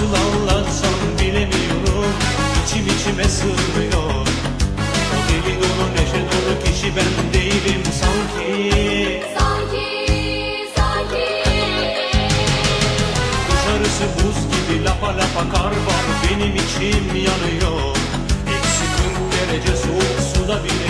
Nasıl anlatsam bilemiyorum. İçim içime sığmıyor. O deli dolu neşe dolu kişi ben değilim sanki. Sanki, sanki. Dışarısı buz gibi lapa lapa kar var. Benim içim yanıyor. Eksi 40 derece soğuk suda bile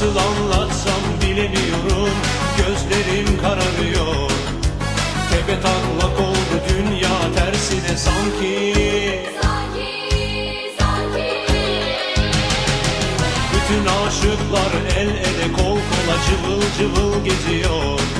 Nasıl anlatsam bilemiyorum. Gözlerim kararıyor. Tepe taklak oldu dünya tersine sanki. Sanki, sanki. Bütün aşıklar el ele kol kola cıvıl cıvıl geziyor